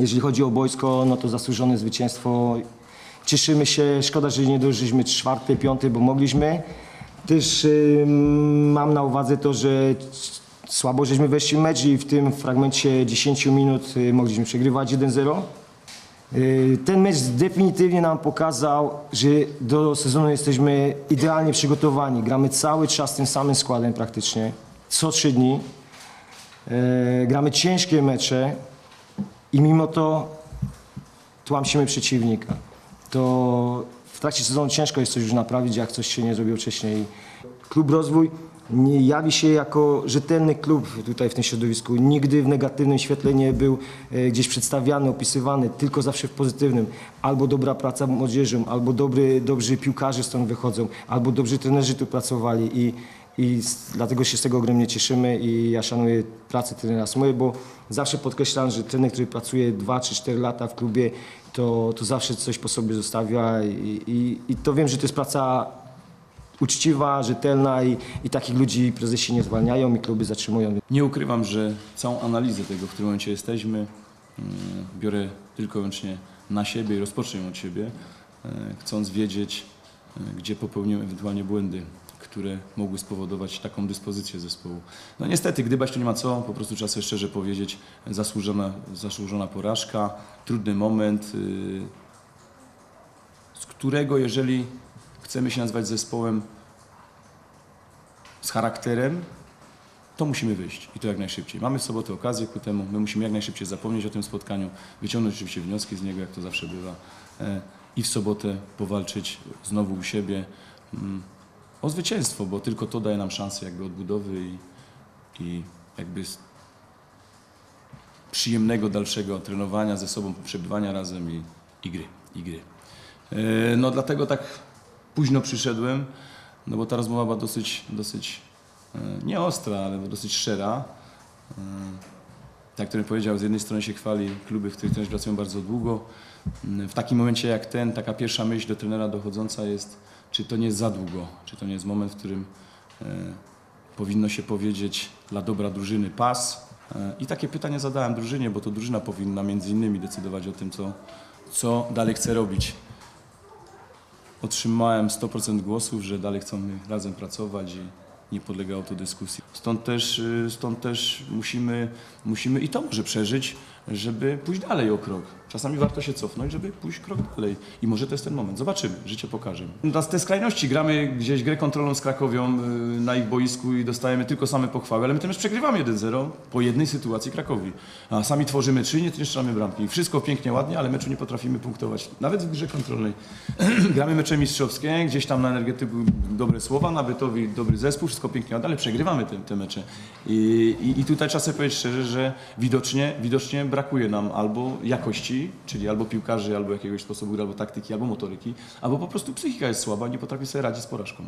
Jeżeli chodzi o boisko, no to zasłużone zwycięstwo. Cieszymy się, szkoda, że nie dożyliśmy czwartej, piątej, bo mogliśmy. Też ym, mam na uwadze to, że słabo żeśmy weszli w mecz i w tym fragmencie 10 minut y, mogliśmy przegrywać 1-0. Y, Ten mecz definitywnie nam pokazał, że do sezonu jesteśmy idealnie przygotowani. Gramy cały czas tym samym składem praktycznie, co trzy dni. E, Gramy ciężkie mecze i mimo to tłamsimy przeciwnika. To w trakcie sezonu ciężko jest coś już naprawić, jak coś się nie zrobiło wcześniej. Klub Rozwój nie jawi się jako rzetelny klub tutaj w tym środowisku. Nigdy w negatywnym świetle nie był e, gdzieś przedstawiany, opisywany, tylko zawsze w pozytywnym. Albo dobra praca młodzieżą, albo dobry, dobrzy piłkarze stąd wychodzą, albo dobrzy trenerzy tu pracowali i, i s- dlatego się z tego ogromnie cieszymy i ja szanuję pracę trenera Smoły, bo zawsze podkreślam, że trener, który pracuje 2 czy 4 lata w klubie, to, to zawsze coś po sobie zostawia i, i, i to wiem, że to jest praca uczciwa, rzetelna i, i takich ludzi prezesi nie zwalniają i kluby zatrzymują. Nie ukrywam, że całą analizę tego, w którym momencie jesteśmy, mm, biorę tylko i wyłącznie na siebie i rozpocznę ją od siebie, e, chcąc wiedzieć, e, gdzie popełniłem ewentualnie błędy, które mogły spowodować taką dyspozycję zespołu. No niestety, gdybać to nie ma co, po prostu trzeba sobie szczerze powiedzieć, zasłużona, zasłużona porażka, trudny moment, y, z którego jeżeli chcemy się nazywać zespołem z charakterem, to musimy wyjść i to jak najszybciej. Mamy w sobotę okazję ku temu, my musimy jak najszybciej zapomnieć o tym spotkaniu, wyciągnąć oczywiście wnioski z niego, jak to zawsze bywa e, i w sobotę powalczyć znowu u siebie mm, o zwycięstwo, bo tylko to daje nam szansę jakby odbudowy i, i jakby przyjemnego dalszego trenowania ze sobą, przebywania razem i, i gry, i gry. E, No dlatego tak późno przyszedłem, no bo ta rozmowa była dosyć, dosyć e, nie ostra, ale dosyć szczera. E, Tak, który powiedział, z jednej strony się chwali kluby, w których trenerzy pracują bardzo długo. W takim momencie jak ten, taka pierwsza myśl do trenera dochodząca jest, czy to nie jest za długo, czy to nie jest moment, w którym e, powinno się powiedzieć dla dobra drużyny pas. E, I takie pytanie zadałem drużynie, bo to drużyna powinna między innymi decydować o tym, co, co dalej chce robić. Otrzymałem 100% głosów, że dalej chcemy razem pracować i nie podlegało to dyskusji. Stąd też, y, stąd też musimy, musimy i to może przeżyć, żeby pójść dalej o krok. Czasami warto się cofnąć, żeby pójść krok dalej. I może to jest ten moment. Zobaczymy, życie pokaże. Na te skrajności gramy gdzieś grę kontrolną z Krakowią y, na ich boisku i dostajemy tylko same pochwały, ale my mecz przegrywamy 1-0 po jednej sytuacji Krakowi. A sami tworzymy trzy, nie strzelamy bramki. Wszystko pięknie, ładnie, ale meczu nie potrafimy punktować. Nawet w grze kontrolnej. gramy mecze mistrzowskie, gdzieś tam na energetyku dobre słowa, na Bytowi dobry zespół, wszystko pięknie, ładnie, ale przegrywamy te, te mecze. I, i, I tutaj trzeba sobie powiedzieć szczerze, że widocznie, widocznie brakuje nam albo jakości, czyli albo piłkarzy, albo jakiegoś sposobu gry, albo taktyki, albo motoryki, albo po prostu psychika jest słaba, nie potrafi sobie radzić z porażką.